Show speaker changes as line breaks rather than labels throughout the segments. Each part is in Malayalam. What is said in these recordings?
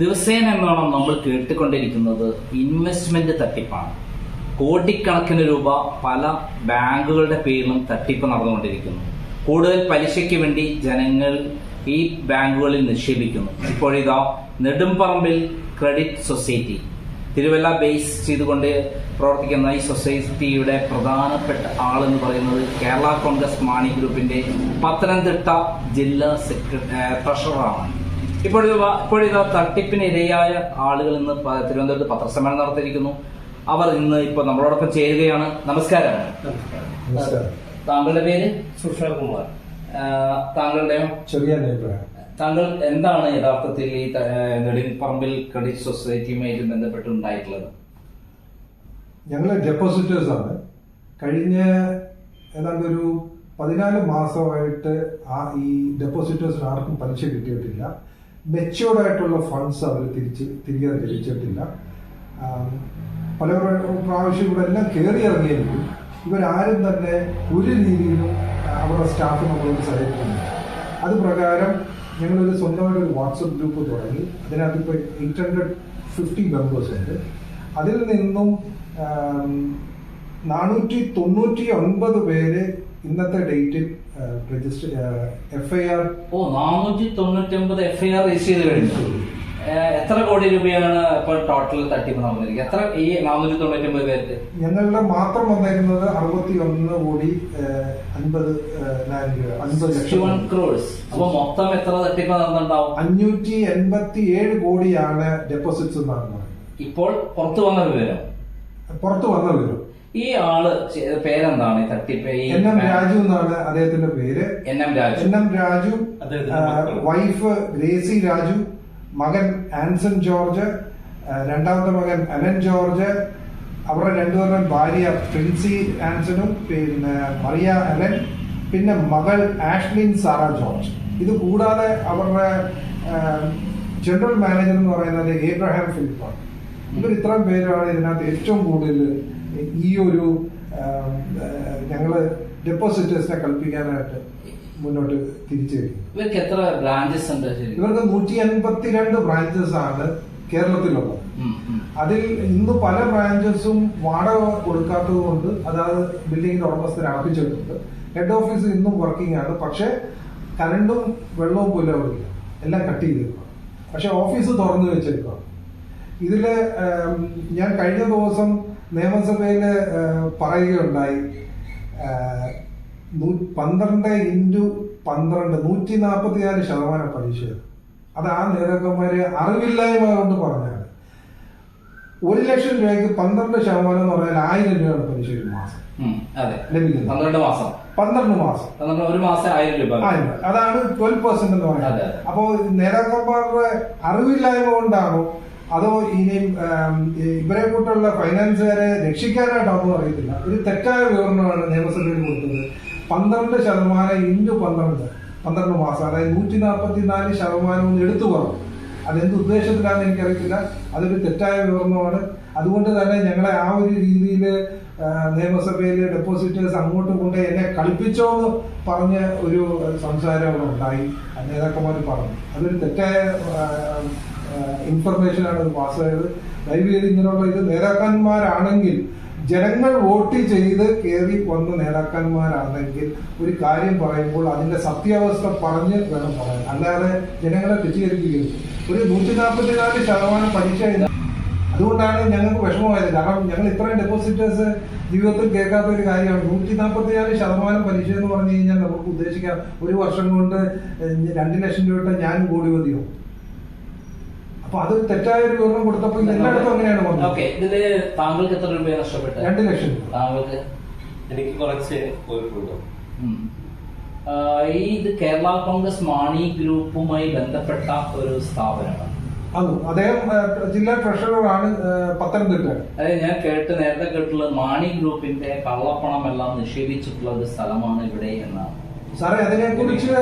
ദിവസേന എന്നോണം നമ്മൾ കേട്ടുകൊണ്ടിരിക്കുന്നത് ഇൻവെസ്റ്റ്മെന്റ് തട്ടിപ്പാണ്. കോടിക്കണക്കിന് രൂപ പല ബാങ്കുകളുടെ പേരിലും തട്ടിപ്പ് നടന്നുകൊണ്ടിരിക്കുന്നു. കൂടുതൽ പലിശയ്ക്ക് വേണ്ടി ജനങ്ങൾ ഈ ബാങ്കുകളിൽ നിക്ഷേപിക്കുന്നു. ഇപ്പോഴിതാ Nedumparambil credit society Thiruvalla base ചെയ്തുകൊണ്ട് പ്രവർത്തിക്കുന്ന ഈ സൊസൈറ്റിയുടെ പ്രധാനപ്പെട്ട ആളെന്ന് പറയുന്നത് കേരള കോൺഗ്രസ് മാണി ഗ്രൂപ്പിന്റെ പത്തനംതിട്ട ജില്ലാ സെക്രട്ടറി ട്രഷററാണ് ഇപ്പോഴിത് ഇപ്പോഴിതാ തട്ടിപ്പിന് ഇരയായ ആളുകൾ ഇന്ന് തിരുവനന്തപുരത്ത് പത്രസമ്മേളനം നടത്തിയിരിക്കുന്നു. അവർ ഇന്ന് ഇപ്പൊ നമ്മളോടൊപ്പം ചേരുകയാണ്. നമസ്കാരം.
നമസ്കാരം.
താങ്കളുടെ പേര്?
സുഷാൽ കുമാർ.
താങ്കളുടെ
ചെറിയ
താങ്കൾ എന്താണ് യഥാർത്ഥത്തിൽ ഈ നെടുങ്കപ്പറമ്പിൽ ക്രെഡിറ്റ് സൊസൈറ്റിയുമായിട്ട് ബന്ധപ്പെട്ട് ഉണ്ടായിട്ടുള്ളത്
ഞങ്ങൾ ഡെപ്പോസിറ്റേഴ്സ് ആണ് കഴിഞ്ഞ ഏതാണ്ട് ഒരു പതിനാല് മാസമായിട്ട് ആ ഈ ഡെപ്പോസിറ്റേഴ്സിന് ആർക്കും പലിശ കിട്ടിയിട്ടില്ല. മെച്ചുവേർഡ് ആയിട്ടുള്ള ഫണ്ട്സ് അവർ തിരിച്ച് തിരികെ തിരിച്ചിട്ടില്ല പല പ്ര- പ്രാവശ്യം ഇവിടെ എല്ലാം കയറി ഇറങ്ങിയെങ്കിലും ഇവരാരും തന്നെ ഒരു രീതിയിലും അവരുടെ സ്റ്റാഫ് നമ്മളോട് സഹായിക്കുന്നില്ല. അത് പ്രകാരം ഞങ്ങളൊരു സ്വന്തമായിട്ട് ഒരു വാട്സപ്പ് ഗ്രൂപ്പ് തുടങ്ങി. അതിനകത്ത് ഇപ്പോൾ എയ്റ്റ് ഹൺഡ്രഡ് ഫിഫ്റ്റി മെമ്പേഴ്സ് ഉണ്ട്. അതിൽ നിന്നും നാനൂറ്റി തൊണ്ണൂറ്റി ഒൻപത് പേര് ഇന്നത്തെ ഡേറ്റിൽ രജിസ്റ്റർ
ഓ നാനൂറ്റി തൊണ്ണൂറ്റി ചെയ്ത് കഴിഞ്ഞു. എത്ര കോടി രൂപയാണ് ഇപ്പോൾ ടോട്ടൽ തട്ടിപ്പ് നടന്നിരിക്കുന്നത്? എത്ര ഈ നാനൂറ്റി തൊണ്ണൂറ്റി ഒമ്പത് പേർക്ക്?
ഞങ്ങളുടെ മാത്രം വന്നിരുന്നത് അറുപത്തി ഒന്ന് കോടി അൻപത്
ക്രോഡ്സ് അപ്പൊ മൊത്തം എത്ര തട്ടിപ്പ് നടന്നിട്ടുണ്ടാവും?
അഞ്ഞൂറ്റി എൺപത്തി ഏഴ് കോടിയാണ് ഡെപ്പോസിറ്റ്സ് എന്നാണ്
ഇപ്പോൾ പുറത്തു വന്ന വിവരം?
പുറത്തു വന്ന വിവരം.
ഈ ആൾ പേരെന്താണ്? തട്ടിപ്പ്
എൻ എം രാജു എന്നാണ് അദ്ദേഹത്തിന്റെ പേര്.
N M Raju.
N M Raju wife Gracy Raju മകൻ ആൻസൺ ജോർജ് രണ്ടാമത്തെ മകൻ അനൻ ജോർജ് അവരുടെ രണ്ടുപേരുടെ ഭാര്യ പ്രിൻസി ആൻസണും പിന്നെ മറിയ അലൻ പിന്നെ മകൾ ആഷ്ലിൻ സാറ ജോർജ്. ഇത് കൂടാതെ അവരുടെ ജനറൽ മാനേജർ എന്ന് പറയുന്നത് ഏബ്രഹാം ഫിലിപ്പാണ്. ഇവർ ഇത്രയും പേരാണ് ഇതിനകത്ത് ഏറ്റവും കൂടുതൽ ഈ ഒരു ഞങ്ങൾ ഞങ്ങൾ ഡെപ്പോസിറ്റേഴ്സിനെ കൽപ്പിക്കാനായിട്ട് മുന്നോട്ട് തിരിച്ചു
ഇവർക്ക് എത്ര ബ്രാഞ്ചസ് ഉണ്ട്
ഇവർക്ക് നൂറ്റി അൻപത്തിരണ്ട് ബ്രാഞ്ചസ് ആണ് കേരളത്തിലുള്ളത്. അതിൽ ഇന്ന് പല ബ്രാഞ്ചസും വാടക കൊടുക്കാത്തത് കൊണ്ട് അതായത് ബിൽഡിങ്ങിന്റെ ഉടമസ്ഥരെ അടപ്പിച്ചിട്ടുണ്ട്. ഹെഡ് ഓഫീസ് ഇന്നും വർക്കിംഗ് ആണ്. പക്ഷെ കരണ്ടും വെള്ളവും പോലും അവിടെ ഇല്ല എല്ലാം കട്ട് ചെയ്തിരിക്കുക പക്ഷെ ഓഫീസ് തുറന്നു വെച്ചിരിക്കുക ഇതിൽ ഞാൻ കഴിഞ്ഞ ദിവസം നിയമസഭയിൽ ഏഹ്, പറയുകയുണ്ടായി പന്ത്രണ്ട് ഇന്റു പന്ത്രണ്ട് നൂറ്റി നാൽപ്പത്തിനാല് ശതമാനം പലിശ. അത് ആ നേതാക്കന്മാര് അറിവില്ലായ്മ കൊണ്ട് പറഞ്ഞാണ്. ഒരു ലക്ഷം രൂപയ്ക്ക് പന്ത്രണ്ട് ശതമാനം എന്ന് പറഞ്ഞാൽ ആയിരം രൂപയാണ് പലിശ ഒരു മാസം. ലഭിക്കുന്നത്.
പന്ത്രണ്ട് മാസം.
പന്ത്രണ്ട് മാസം.
ഒരു മാസം ആയിരം രൂപ.
അതാണ് ട്വൽവ് പെർസെന്റ് എന്ന് പറയുന്നത്.
അതെ.
അപ്പോ നേതാക്കന്മാരുടെ അറിവില്ലായ്മ കൊണ്ടാണോ അതോ ഇനി ഇവരെ കൂട്ടുള്ള ഫൈനാൻസുകാരെ രക്ഷിക്കാനായിട്ടാണെന്ന് അറിയത്തില്ല. ഒരു തെറ്റായ വിവരണമാണ് നിയമസഭയിൽ കൊടുത്തത്. പന്ത്രണ്ട് ശതമാനം ഇന്റു പന്ത്രണ്ട്. പന്ത്രണ്ട് മാസം അതായത് നൂറ്റി നാൽപ്പത്തി നാല് ശതമാനം എടുത്തു പറഞ്ഞു. അതെന്ത് ഉദ്ദേശത്തിലാണെന്ന് എനിക്കറിയത്തില്ല. അതൊരു തെറ്റായ വിവരണമാണ്. അതുകൊണ്ട് തന്നെ ഞങ്ങളെ ആ ഒരു രീതിയിൽ നിയമസഭയിലെ ഡെപ്പോസിറ്റേഴ്സ് അങ്ങോട്ട് കൊണ്ട് എന്നെ കളിപ്പിച്ചോ എന്ന് പറഞ്ഞ ഒരു സംസാരം അവിടെ ഉണ്ടായി. നേതാക്കന്മാർ പറഞ്ഞു. അതൊരു തെറ്റായ ഇൻഫർമേഷൻ ആണ് പാസ്സായത്. ദയവ് ഇങ്ങനെയുള്ള ഇത് നേതാക്കന്മാരാണെങ്കിൽ ജനങ്ങൾ വോട്ട് ചെയ്ത് കയറി വന്ന നേതാക്കന്മാരാണെങ്കിൽ ഒരു കാര്യം പറയുമ്പോൾ അതിന്റെ സത്യാവസ്ഥ പറഞ്ഞ് വേണം പറയാൻ. അല്ലാതെ ജനങ്ങളെ തെറ്റിദ്ധരിക്കുകയും ഒരു നൂറ്റി നാൽപ്പത്തിനാല് ശതമാനം പലിശ അതുകൊണ്ടാണ് ഞങ്ങൾക്ക് വിഷമമായത്. കാരണം ഞങ്ങൾ ഇത്രയും ഡെപ്പോസിറ്റേഴ്സ് ജീവിതത്തിൽ കേൾക്കാത്ത ഒരു കാര്യമാണ്. നൂറ്റി നാൽപ്പത്തിനാല് ശതമാനം പലിശ എന്ന് പറഞ്ഞു കഴിഞ്ഞാൽ നമുക്ക് ഉദ്ദേശിക്കാം. ഒരു വർഷം കൊണ്ട് രണ്ട് ലക്ഷം രൂപ ഞാൻ കോടിപതിയോ? അപ്പൊ അത് തെറ്റായ ഒരു വിവരണം കൊടുത്തപ്പോൾ ഇത് എല്ലായിടത്തും അങ്ങനെയാണ്
ഓക്കെ
പറഞ്ഞത്
ഇതിൽ താങ്കൾക്ക് എത്ര രൂപ നഷ്ടപ്പെട്ടത്?
രണ്ട് ലക്ഷം രൂപ.
താങ്കൾക്ക്?
എനിക്ക് കുറച്ച് പോയിട്ടുണ്ട്.
ഈ ഇത് കേരള കോൺഗ്രസ് മാണി ഗ്രൂപ്പുമായി ബന്ധപ്പെട്ട ഒരു സ്ഥാപനമാണ്.
അത് അദ്ദേഹം ജില്ലാ ട്രഷററാണ് പത്തനംതിട്ട.
അതായത് ഞാൻ കേട്ട് നേരത്തെ കേട്ടുള്ളത് മാണി ഗ്രൂപ്പിന്റെ കള്ളപ്പണം എല്ലാം നിക്ഷേപിച്ചിട്ടുള്ള ഒരു സ്ഥലമാണ് ഇവിടെ എന്നാണ്.
സാറേ അതിനെ കുറിച്ച്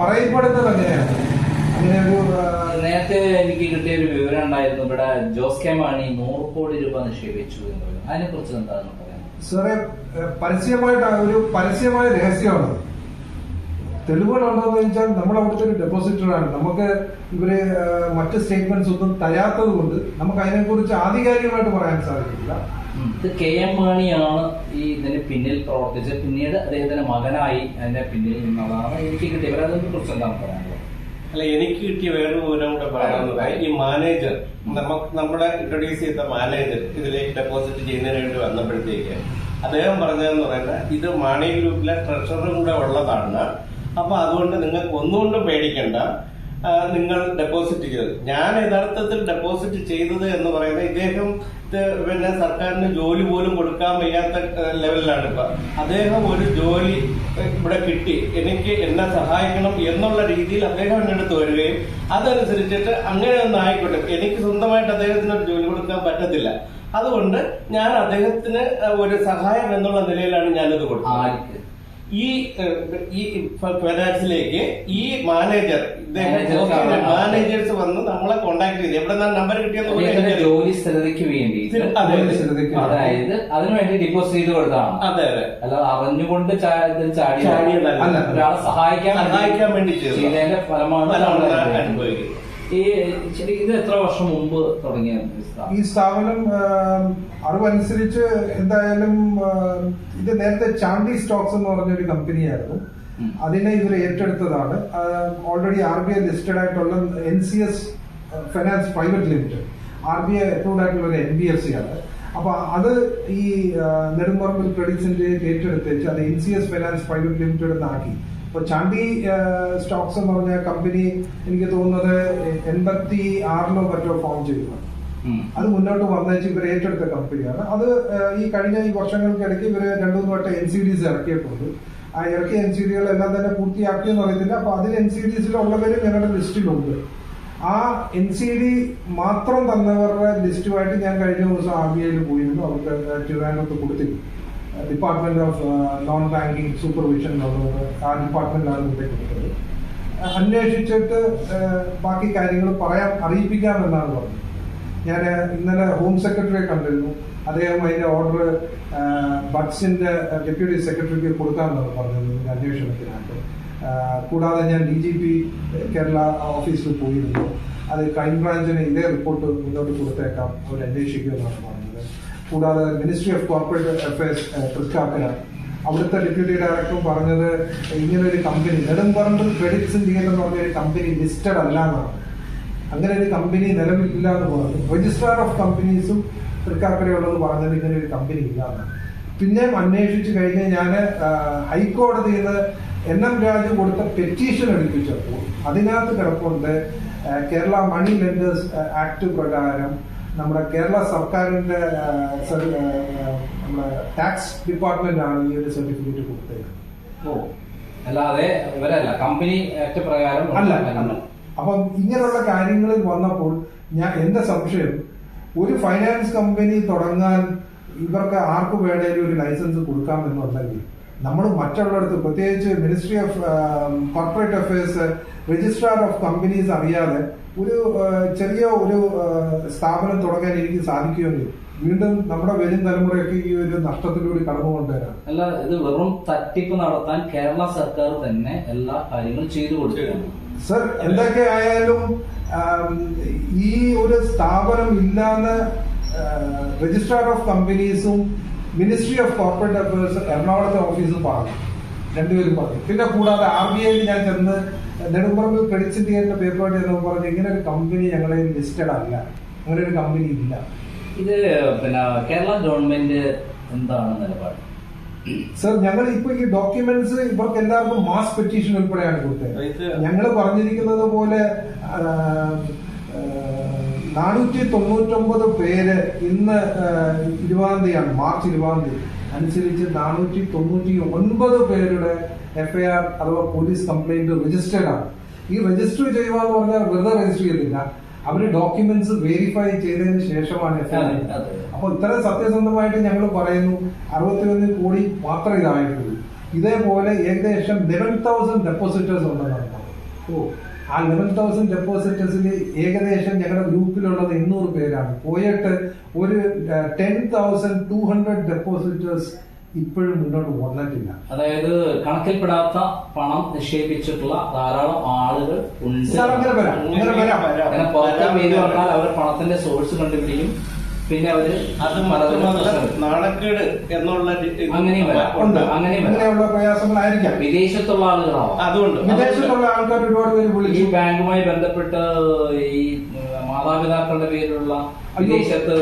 പറയപ്പെടുന്നത് അങ്ങനെയാണ്. അങ്ങനെ ഒരു ഏഹ്,
നേരത്തെ എനിക്ക് കിട്ടിയ ഒരു വിവരം ഉണ്ടായിരുന്നു ഇവിടെ ജോസ് കെ മാണി നൂറ് കോടി രൂപ നിക്ഷേപിച്ചു എന്ന് അതിനെ കുറിച്ച് എന്താണ്
സാറേ പരസ്യമായിട്ട് ഒരു പരസ്യമായ രഹസ്യമാണ്. തെളിവുകളുണ്ടോന്ന് ചോദിച്ചാൽ നമ്മൾ അവിടുത്തെ ഒരു ഡെപ്പോസിറ്ററാണ് നമുക്ക് ഇവർ മറ്റു സ്റ്റേറ്റ്മെന്റ്സ് ഒന്നും തരാത്തത് കൊണ്ട് നമുക്ക് അതിനെക്കുറിച്ച് ആധികാരികമായിട്ട് പറയാൻ സാധിക്കില്ല.
ഇത് കെ എം മാണിയാണ് ഈ ഇതിന് പിന്നിൽ പ്രവർത്തിച്ചത്. പിന്നീട് അദ്ദേഹത്തിന്റെ മകനായി അതിന്റെ പിന്നിൽ നിന്നതാണ് എനിക്ക് കിട്ടിയവരെ അതിനെ കുറിച്ച് എന്താണ് പറയാനുള്ളത്?
അല്ല എനിക്ക് കിട്ടിയ വേറൊരു വിവരം കൂടെ പറയാവുന്നതായി ഈ മാനേജർ നമുക്ക് നമ്മുടെ ഇൻട്രൊഡ്യൂസ് ചെയ്ത മാനേജർ ഇതിലേക്ക് ഡെപ്പോസിറ്റ് ചെയ്യുന്നതിന് വേണ്ടി വന്നപ്പോഴത്തേക്ക് അദ്ദേഹം പറഞ്ഞതെന്ന് പറയുന്നത് ഇത് മാണി ഗ്രൂപ്പിലെ ട്രഷറും കൂടെ ഉള്ളതാണ്. അപ്പൊ അതുകൊണ്ട് നിങ്ങൾക്ക് ഒന്നുകൊണ്ടും പേടിക്കണ്ട. നിങ്ങൾ ഡെപ്പോസിറ്റ് ചെയ്തത്. ഞാൻ യഥാർത്ഥത്തിൽ ഡെപ്പോസിറ്റ് ചെയ്തത് എന്ന് പറയുന്നത് ഇദ്ദേഹം പിന്നെ സർക്കാരിന് ജോലി പോലും കൊടുക്കാൻ വയ്യാത്ത ലെവലിലാണ് ഇപ്പൊ. അദ്ദേഹം ഒരു ജോലി ഇവിടെ കിട്ടി. എനിക്ക് എന്നെ സഹായിക്കണം എന്നുള്ള രീതിയിൽ അദ്ദേഹം എന്റെ അടുത്ത് വരികയും അതനുസരിച്ചിട്ട് അങ്ങനെ ഒന്ന് ആയിക്കോട്ടെ. എനിക്ക് സ്വന്തമായിട്ട് അദ്ദേഹത്തിന് ഒരു ജോലി കൊടുക്കാൻ പറ്റത്തില്ല. അതുകൊണ്ട് ഞാൻ അദ്ദേഹത്തിന് ഒരു സഹായം എന്നുള്ള നിലയിലാണ് ഞാനിത് കൊടുത്തത്. ഈ ഈ ഫിനാൻസിലേക്ക് ഈ മാനേജർ മാനേജേഴ്സ് വന്ന് നമ്മളെ കോണ്ടാക്ട് ചെയ്ത്. എവിടെ നമ്പർ കിട്ടിയെന്ന്.
ജോലി സ്ഥിരതയ്ക്ക് വേണ്ടി. അതായത് അതിനുവേണ്ടി ഡിപ്പോസിറ്റ് ചെയ്ത് കൊടുത്താണ്
അതെ അതെ.
അല്ലാതെ അറിഞ്ഞുകൊണ്ട്
ചാടി.
ഒരാളെ സഹായിക്കാൻ
സഹായിക്കാൻ വേണ്ടി ചെയ്തു
ചെയ്തതിന്റെ ഫലമാണ് അനുഭവിക്കുന്നത്. ഈ ശരി ഇത് എത്ര വർഷം മുമ്പ് തുടങ്ങിയ സ്ഥാപനം?
ഈ സ്ഥാപനം ആം, അറിവനുസരിച്ച് എന്തായാലും ഇത് നേരത്തെ ചാണ്ടി സ്റ്റോക്സ് എന്ന് പറഞ്ഞൊരു കമ്പനിയായിരുന്നു. അതിനെ ഇവർ ഏറ്റെടുത്തതാണ്. Already R B I listed ആയിട്ടുള്ള N C S finance private limited R B I approved ആയിട്ടുള്ള ഒരു എൻ ബി എഫ് സി ആണ്. അപ്പൊ അത് ഈ നെടുമ്പറമ്പിൽ ക്രെഡിറ്റ്സിന്റെ ഏറ്റെടുത്തേച്ച് അത് N C S finance private limited എന്നാക്കി ഇപ്പൊ ചാണ്ടി സ്റ്റോക്സ് എന്ന് പറഞ്ഞ കമ്പനി എനിക്ക് തോന്നുന്നത് എൺപത്തി ആറിലോ മറ്റോ ഫോം ചെയ്തതാണ്. അത് മുന്നോട്ട് വന്നേച്ച് ഇവർ ഏറ്റെടുത്ത കമ്പനിയാണ്. അത് ഈ കഴിഞ്ഞ ഈ വർഷങ്ങൾക്കിടയ്ക്ക് ഇവർ രണ്ടു മൂന്ന് വട്ടം എൻ സി ഡിസ് ഇറക്കിയിട്ടുണ്ട്. ആ ഇറക്കിയ എൻ സി ഡികളെല്ലാം തന്നെ പൂർത്തിയാക്കിയെന്ന് അറിയത്തില്ല. അപ്പൊ അതിൽ എൻ സി ഡിസിലുള്ളവര് ഞങ്ങളുടെ ലിസ്റ്റിലുണ്ട്. ആ എൻ സി ഡി മാത്രം തന്നവരുടെ ലിസ്റ്റുമായിട്ട് ഞാൻ കഴിഞ്ഞ ദിവസം ആർ ബി ഐയിൽ പോയിരുന്നു. അവർക്ക് ട്രിവാൻഡ്രത്ത് കൊടുത്തിരുന്നു. Department of non banking supervision എന്നുള്ളത് ആ ഡിപ്പാർട്ട്മെന്റിലാണ് ഇവിടെ കൊടുത്തത്. അന്വേഷിച്ചിട്ട് ബാക്കി കാര്യങ്ങൾ പറയാൻ അറിയിപ്പിക്കാമെന്നാണ് പറഞ്ഞത്. ഞാൻ ഇന്നലെ ഹോം സെക്രട്ടറിയെ കണ്ടിരുന്നു. അദ്ദേഹം അതിന്റെ ഓർഡർ ബഡ്സിന്റെ ഡെപ്യൂട്ടി സെക്രട്ടറിക്ക് കൊടുക്കാമെന്നാണ് പറഞ്ഞത് അന്വേഷണത്തിനായിട്ട് കൂടാതെ ഞാൻ ഡി ജി പി കേരള ഓഫീസിൽ പോയിരുന്നു. അത് ക്രൈംബ്രാഞ്ചിന് ഇതേ റിപ്പോർട്ട് മുന്നോട്ട് കൊടുത്തേക്കാം. അവർ അന്വേഷിക്കുമെന്നാണ് പറഞ്ഞത്. കൂടാതെ ministry of corporate affairs Thrikkakara. അവിടുത്തെ ഡെപ്യൂട്ടി ഡയറക്ടർ പറഞ്ഞത് ഇങ്ങനെ ഒരു കമ്പനി നെടുംപറമ്പ് ക്രെഡിറ്റ്സ് ഇന്ത്യ എന്ന് പറഞ്ഞ ഒരു കമ്പനി ലിസ്റ്റഡ് അല്ല എന്നാണ് അങ്ങനെ ഒരു കമ്പനി നിലവിലില്ല എന്ന് പറഞ്ഞു. രജിസ്ട്രാർ ഓഫ് കമ്പനീസും തൃക്കാക്കരയുള്ളത് പറഞ്ഞത് ഇങ്ങനെ ഒരു കമ്പനി ഇല്ല എന്നാണ്. പിന്നെ അന്വേഷിച്ച് കഴിഞ്ഞ് ഞാൻ ഹൈക്കോടതിയിൽ നിന്ന് എൻ എം രാജു കൊടുത്ത പെറ്റീഷൻ എടുപ്പിച്ചപ്പോൾ അതിനകത്ത് കിടപ്പുണ്ട് കേരള മണി ലെൻഡേഴ്സ് ആക്ട് പ്രകാരം നമ്മുടെ കേരള സർക്കാരിന്റെ സർ- നമ്മുടെ ടാക്സ് ഡിപ്പാർട്ട്മെന്റ് ആണ് ഈ ഒരു സർട്ടിഫിക്കറ്റ് കൊടുത്തത്
ഓ അല്ലാതെ ഇവരല്ല കമ്പനി ആക്ട് പ്രകാരം
അല്ല അല്ല. അപ്പം ഇങ്ങനെയുള്ള കാര്യങ്ങളിൽ വന്നപ്പോൾ ഞാൻ എന്റെ സംശയം ഒരു ഫൈനാൻസ് കമ്പനി തുടങ്ങാൻ ഇവർക്ക് ആർക്ക് വേണേലും ഒരു ലൈസൻസ് കൊടുക്കാമെന്നുണ്ടെങ്കിൽ നമ്മൾ മറ്റുള്ളിടത്ത് പ്രത്യേകിച്ച് ministry of corporate affairs registrar of companies അറിയാതെ ഒരു ചെറിയ ഒരു സ്ഥാപനം തുടങ്ങാൻ എനിക്ക് സാധിക്കുമെങ്കിൽ വീണ്ടും നമ്മുടെ വരും തലമുറയൊക്കെ ഈ ഒരു നഷ്ടത്തിലൂടെ കടന്നു കൊണ്ടുവരാം
അല്ല ഇത് വെറും തട്ടിപ്പ് നടത്താൻ കേരള സർക്കാർ തന്നെ എല്ലാ കാര്യങ്ങളും ചെയ്തു കൊടുക്കുകയാണ്.
സർ എന്തൊക്കെ ആയാലും ഈ ഒരു സ്ഥാപനം ഇല്ലാന്ന് രജിസ്ട്രാർ ഓഫ് കമ്പനീസും മിനിസ്ട്രി ഓഫ് കോർപ്പറേറ്റ് അഫയേഴ്സ് എറണാകുളത്തെ ഓഫീസ് പറഞ്ഞു രണ്ടുപേരും പറഞ്ഞു പിന്നെ കൂടാതെ ആർ ബി ഐയിൽ ഞാൻ ചെന്ന് നെടുമ്പറമ്പിൽ ക്രെഡിറ്റ് ഇന്ത്യയുടെ പേപ്പർ ചെന്നപ്പോൾ പറഞ്ഞു ഇങ്ങനെ ഒരു കമ്പനി ഞങ്ങളെ ലിസ്റ്റഡ് അല്ല. അങ്ങനെ ഒരു കമ്പനി ഇല്ല.
ഇത് പിന്നെ കേരള ഗവൺമെന്റ് എന്താണ് നിലപാട്?
സർ ഞങ്ങൾ ഇപ്പൊ ഈ ഡോക്യുമെന്റ്സ് ഇവർക്ക് എല്ലാവർക്കും മാസ് പെറ്റീഷൻ ഉൾപ്പെടെയാണ് കൊടുത്തത്. ഞങ്ങൾ പറഞ്ഞിരിക്കുന്നത് പോലെ നാനൂറ്റി തൊണ്ണൂറ്റൊമ്പത് പേര് ഇന്ന് ഇരുപതാം തീയതിയാണ് മാർച്ച് ഇരുപതാം തീയതി. അനുസരിച്ച് നാനൂറ്റി തൊണ്ണൂറ്റി ഒൻപത് പേരുടെ എഫ്ഐആർ അഥവാ പോലീസ് കംപ്ലൈന്റ് രജിസ്റ്റേഡ് ആണ്. ഈ രജിസ്റ്റർ ചെയ്യുക എന്ന് പറഞ്ഞാൽ വെറുതെ രജിസ്റ്റർ ചെയ്തില്ല അവർ ഡോക്യുമെന്റ്സ് വെരിഫൈ ചെയ്തതിന് ശേഷമാണ് എഫ്ഐആർ. അപ്പൊ ഇത്ര സത്യസന്ധമായിട്ട് ഞങ്ങൾ പറയുന്നു അറുപത്തിയൊന്ന് കോടി മാത്രം ഇതായിട്ടുള്ളൂ. ഇതേപോലെ ഏകദേശം ലെവൻ തൗസൻഡ് ഡെപ്പോസിറ്റേഴ്സ് ഉണ്ടെന്നാണ്. ഓ ആ ലെവൻ തൗസൻഡ് ഡെപ്പോസിറ്റേഴ്സിൽ ഏകദേശം ഞങ്ങളുടെ ഗ്രൂപ്പിലുള്ളത് എണ്ണൂറ് പേരാണ്. പോയിട്ട് ഒരു ten thousand two hundred depositors ഇപ്പോഴും മുന്നോട്ട് വന്നിട്ടില്ല.
അതായത് കണക്കിൽപ്പെടാത്ത പണം നിക്ഷേപിച്ചിട്ടുള്ള ധാരാളം ആളുകൾ ഉണ്ട്.
അങ്ങനെ
അവർ പണത്തിന്റെ സോഴ്സ് കണ്ടുപിടിക്കും. പിന്നെ അവർ
അത് നാണക്കേട് എന്നുള്ള
അങ്ങനെയുള്ള പ്രയാസങ്ങളായിരിക്കാം.
വിദേശത്തുള്ള ആളുകളാണോ
അതുകൊണ്ട്
വിദേശത്തുള്ള ആൾക്കാർ ഒരുപാട് പേര്
ഈ
വിളിച്ചു
ബാങ്കുമായി ബന്ധപ്പെട്ട് ഈ മാതാപിതാക്കളുടെ പേരിലുള്ള. വിദേശത്ത്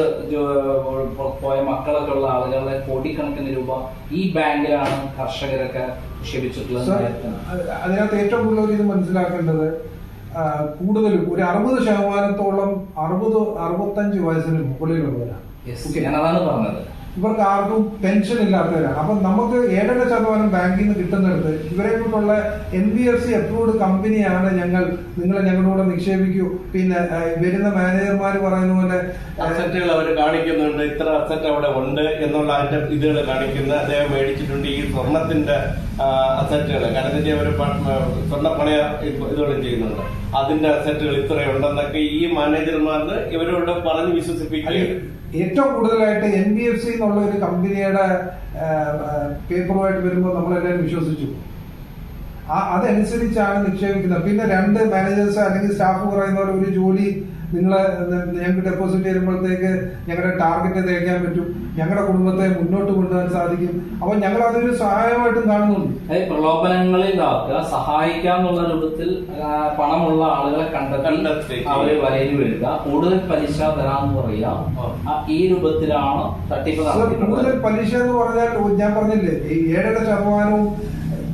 പോയ മക്കളൊക്കെ ഉള്ള ആളുകളുടെ കോടിക്കണക്കിന് രൂപ ഈ ബാങ്കിലാണ് കർഷകരൊക്കെ നിക്ഷേപിച്ചിട്ടുള്ളത്
അതിനകത്ത് ഏറ്റവും കൂടുതൽ ഇത് മനസ്സിലാക്കേണ്ടത് കൂടുതലും ഒരു അറുപത് ശതമാനത്തോളം അറുപത് അറുപത്തഞ്ച് വയസ്സിന് മുകളിലുള്ളവരാണ്.
ഞാൻ അതാണ് പറഞ്ഞത്.
ഇവർക്ക് ആർക്കും പെൻഷൻ ഇല്ലാത്തവരാണ്. അപ്പൊ നമുക്ക് ഏഴര ശതമാനം ബാങ്കിൽ നിന്ന് കിട്ടുന്നിടത്ത് ഇവരെ കൊണ്ടുള്ള N B F C approved കമ്പനിയാണ് ഞങ്ങൾ. നിങ്ങൾ ഞങ്ങളുടെ കൂടെ നിക്ഷേപിക്കൂ. പിന്നെ വരുന്ന മാനേജർമാർ പറയുന്ന പോലെ
അസറ്റുകൾ അവർ കാണിക്കുന്നുണ്ട്. ഇത്ര അസറ്റ് അവിടെ ഉണ്ട് എന്നുള്ള അതിന്റെ ഇതുകൾ കാണിക്കുന്നത് അദ്ദേഹം മേടിച്ചിട്ടുണ്ട് ഈ സ്വർണത്തിന്റെ അസറ്റുകൾ കാരണം വെച്ചാൽ അവർ സ്വർണപ്പണയ ഇതുകളും ചെയ്യുന്നുണ്ട്. അതിന്റെ അസറ്റുകൾ ഇത്രയുണ്ടെന്നൊക്കെ ഈ മാനേജർമാർ ഇവരോട് പറഞ്ഞ് വിശ്വസിപ്പിക്കുകയും
ഏറ്റവും കൂടുതലായിട്ട് എൻ ബി എഫ് സി എന്നുള്ള ഒരു കമ്പനിയുടെ പേപ്പറുമായിട്ട് വരുമ്പോൾ നമ്മളെല്ലാവരും വിശ്വസിച്ചു. അതനുസരിച്ചാണ് നിക്ഷേപിക്കുന്നത്. പിന്നെ രണ്ട് മാനേജേഴ്സ് അല്ലെങ്കിൽ സ്റ്റാഫ് പറയുന്നവർ ഒരു ജോലി നിങ്ങൾ ഞങ്ങൾക്ക് ഡെപ്പോസിറ്റ് ചെയ്യുമ്പോഴത്തേക്ക് ഞങ്ങളുടെ ടാർഗറ്റ് തേക്കാൻ പറ്റും. ഞങ്ങളുടെ കുടുംബത്തെ മുന്നോട്ട് കൊണ്ടുപോകാൻ സാധിക്കും. അപ്പൊ ഞങ്ങൾ അതൊരു സഹായമായിട്ടും കാണുന്നുണ്ട്.
അതായത് സഹായിക്കാൻ എന്നുള്ള രൂപത്തിൽ പണമുള്ള ആളുകളെ കണ്ടെത്തി അവരെ വരയിൽ വലയിൽ വീഴുക. കൂടുതൽ പലിശ തരാന്ന് പറയാം ആ, ഈ രൂപത്തിലാണ് തട്ടിപ്പ്
കൂടുതൽ പലിശ എന്ന് പറഞ്ഞാൽ ഞാൻ പറഞ്ഞില്ലേ ഈ ഏഴര ശതമാനവും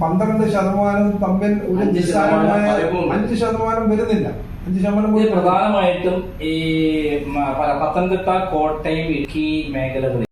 പന്ത്രണ്ട് ശതമാനം തമ്മിൽ ഒരു
അഞ്ച്
നിസ്സാരമായ
ശതമാനം
അഞ്ച് ശതമാനം വരുന്നില്ല. അഞ്ച് ശതമാനം
പ്രധാനമായിട്ടും ഈ പത്തനംതിട്ട കോട്ടയം ഇടുക്കി മേഖലകളിൽ